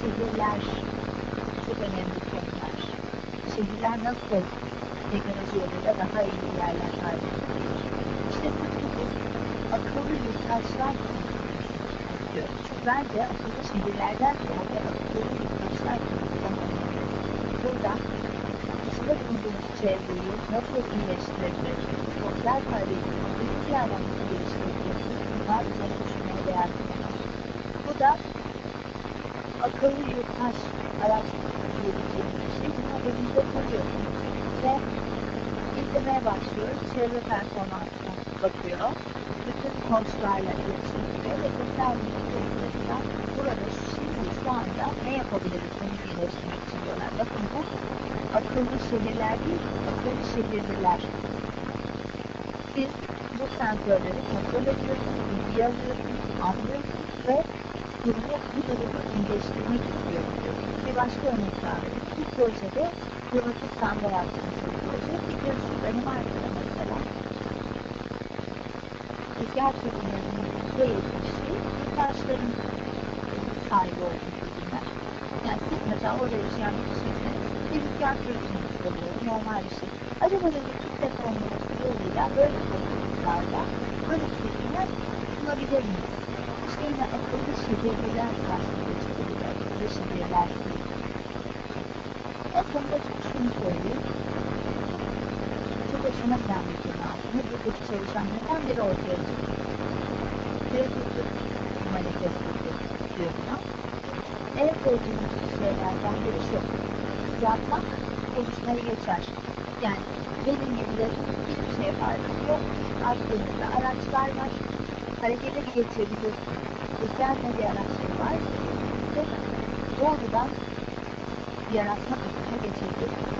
şehirler çok önemli konular. Şehirler nasıl teknoloji yoluyla daha iyi yerler haline? İşte bu akıllı yurttaşlar istiyoruz. Çünkü bence akıllı şehirlerden ziyade akıllı yurttaşlar. Burada içinde bulunduğumuz çevreyi nasıl iyileştirebiliriz, sosyal bir yerden nasıl geliştirebiliriz, bunlar üzerine düşünmeye değer. Bu da akıllı yurttaş diyebileceğimiz bir şey. Elimizde koyuyorsunuz ve izlemeye başlıyoruz. Çevre performansına bakıyor. Bütün komşularla iletişim kuruyor ve sosyal medyasında burada şimdi şu anda ne yapabiliriz bunu iyileştirmek için diyorlar. Bakın bu akıllı şehirler değil, akıllı şehirliler. Siz bu sensörleri kontrol ediyorsunuz, bilgi alıyorsunuz, anlıyorsunuz ve durumu, bu durumu iyileştirmek diyorsunuz. Bir başka örnek daha vereyim. Bu projede Yunus'u Sanda yaptığımız bir proje. Biliyorsunuz Danimarka'da mesela rüzgar türbinlerinin %70'i taşların sahibi olduğu türbinler. Yani siz mesela orada yaşayan bir kişiyseniz bir rüzgar türbini oluyor, normal bir şey. Acaba dedi Türk telefonları yoluyla böyle topluluklarda böyle türbinler sunabilir miyiz? İşte yine akıllı şehirler çıkabilir, akıllı şehirler sonunda şunu söyleyeyim. Çok hoşuma giden bir konu altında buradaki çalışanlardan biri ortaya çıktı. Kreatif manifestosu diyor buna. En sevdiğim şeylerden biri şu. Yapmak konuşmayı geçer. Yani benim gibi de hiçbir şey faydası yok. Aklınızda araçlar var. Harekete geçebiliyorsunuz. Sosyal medya araçları var. Ve doğrudan yaratma kısmına geçebilirsiniz.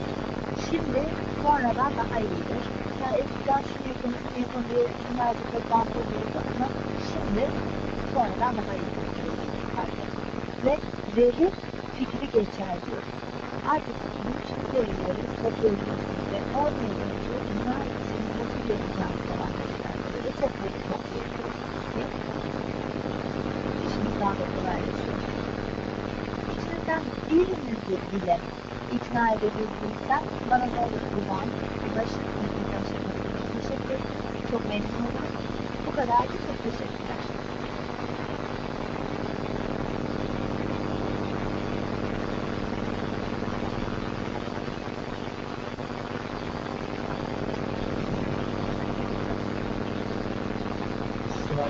Şimdi sonradan daha iyidir. Yani eskiden şunu yapın, şunu yapın diye binlerce toplantı oluyordu ama şimdi sonradan daha iyi artık. Ve veri fikri geçer diyoruz. Artık bütün verileri topluyorsunuz ve yazıyor. Bunlar için motive edeceğim falan ve çok veri daha da kolaylaşıyor. İçinizden birinizi bile ikna edebildiysem bana olur güven, ulaşın, teşekkür ederim. Çok memnun oldum. Bu kadardı. Çok teşekkürler.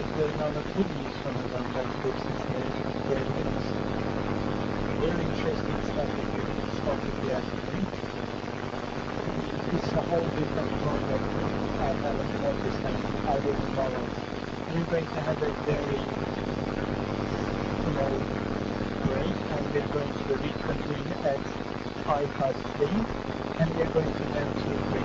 doesn't have good news from his. Very interesting stuff if you can stop. It's a whole different project I haven't noticed and I didn't follow. You're going to have a very, you know, break and we're going to reconvene at 5 past and we're going to have to